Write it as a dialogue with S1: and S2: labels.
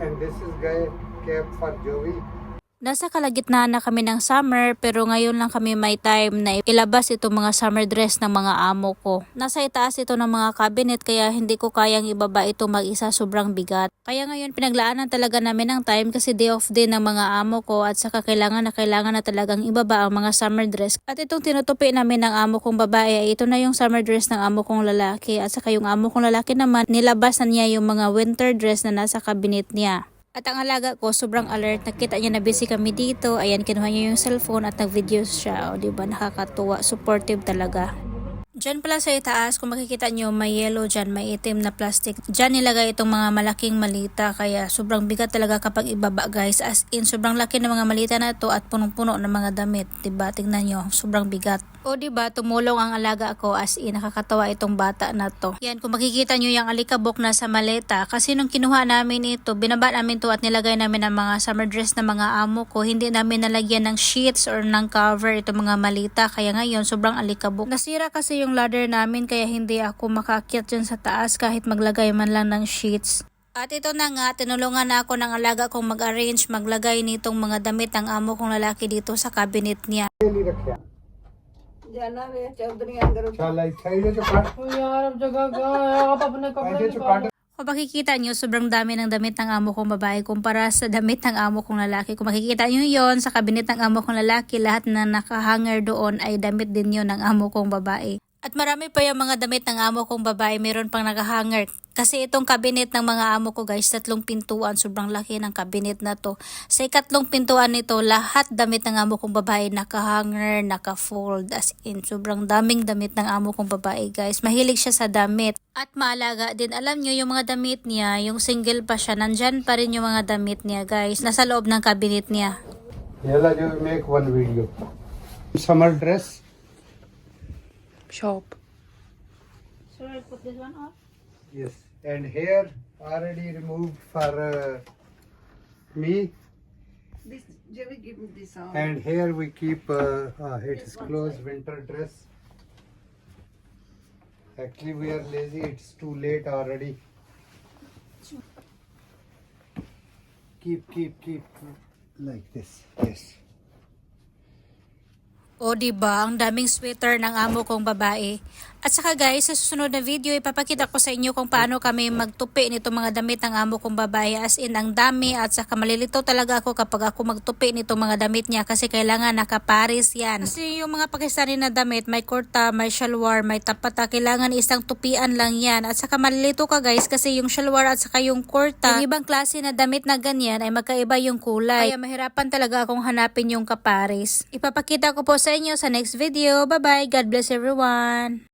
S1: And this is guy cap for Joey.
S2: Nasa kalagitnaan na kami ng summer pero ngayon lang kami may time na ilabas itong mga summer dress ng mga amo ko. Nasa itaas ito ng mga cabinet kaya hindi ko kayang ibaba ito mag-isa sobrang bigat. Kaya ngayon pinaglaanan talaga namin ng time kasi day off din ng mga amo ko at saka kailangan na kailangan na talagang ibaba ang mga summer dress. At itong tinutupi namin ng amo kong babae ay ito na yung summer dress ng amo kong lalaki at saka yung amo kong lalaki naman nilabas na niya yung mga winter dress na nasa cabinet niya. At ang alaga ko, sobrang alert. Nakita niya na busy kami dito. Ayan, kinuha niya yung cellphone at nag-video siya. O, diba? Nakakatuwa. Supportive talaga. Diyan pala sa itaas, kung makikita nyo, may yellow dyan, may itim na plastic. Diyan nilagay itong mga malaking malita, kaya sobrang bigat talaga kapag ibaba guys. As in, sobrang laki ng mga malita na to at punong-puno ng mga damit. Diba? Tingnan nyo, sobrang bigat. O diba, tumulong ang alaga ko as in, nakakatawa itong bata na to. Yan, kung makikita nyo yung alikabok na sa maleta, kasi nung kinuha namin ito, binaba namin to at nilagay namin ang mga summer dress na mga amo ko. Hindi namin nalagyan ng sheets or ng cover itong mga malita, kaya ngayon sobrang alikabok. Nasira kasi yung ladder namin, kaya hindi ako makaakyat dyan sa taas kahit maglagay man lang ng sheets. At ito na nga, tinulungan na ako ng alaga kong mag-arrange, maglagay nitong mga damit ng amo kong lalaki dito sa cabinet niya.
S1: Really रखा
S3: जाना वे चौधरी अंदर
S1: चल अच्छा ये जो काट
S4: ओ यार अब जगह का है आप अपने कपड़े
S1: ऐसे जो
S4: निकालो
S1: काट
S2: Kung makikita nyo, sobrang dami ng damit ng amo kong babae kumpara sa damit ng amo kong lalaki. Kung makikita nyo yon sa kabinet ng amo kong lalaki, lahat na nakahanger doon ay damit din yun ng amo kong babae. At marami pa yung mga damit ng amo kong babae, meron pang nakahanger. kasi itong kabinet ng mga amo ko guys, tatlong pintuan, sobrang laki ng kabinet na to. Sa ikatlong pintuan nito, lahat damit ng amo kong babae nakahanger, nakafold, as in, sobrang daming damit ng amo kong babae guys. Mahilig siya sa damit. At maalaga din, alam nyo, yung mga damit niya, yung single pa siya, nandyan pa rin yung mga damit niya guys. Nasa loob ng kabinet niya.
S1: Yella jo make one video. Summer dress.
S4: Shop
S2: So I put this one on?
S1: Yes. And hair already removed for uh, me.
S3: this Joey give me this on
S1: And here we keep uh, uh, it is closed winter dress. Actually, we are lazy. It's too late already. Keep, keep, keep like this. Yes.
S2: O di ba ang daming sweater ng amo kong babae. At saka guys, sa susunod na video, ipapakita ko sa inyo kung paano kami magtupi nito mga damit ng amo kong babae. As in, ang dami at saka malilito talaga ako kapag ako magtupi nito mga damit niya kasi kailangan nakaparis yan. Kasi yung mga Pakistani na damit, may kurta, may shalwar, may tapata, kailangan isang tupian lang yan. At saka malilito ka guys kasi yung shalwar at saka yung kurta, yung ibang klase na damit na ganyan ay magkaiba yung kulay. Kaya mahirapan talaga akong hanapin yung kaparis. Ipapakita ko po sa inyo sa next video. Bye-bye. God bless everyone.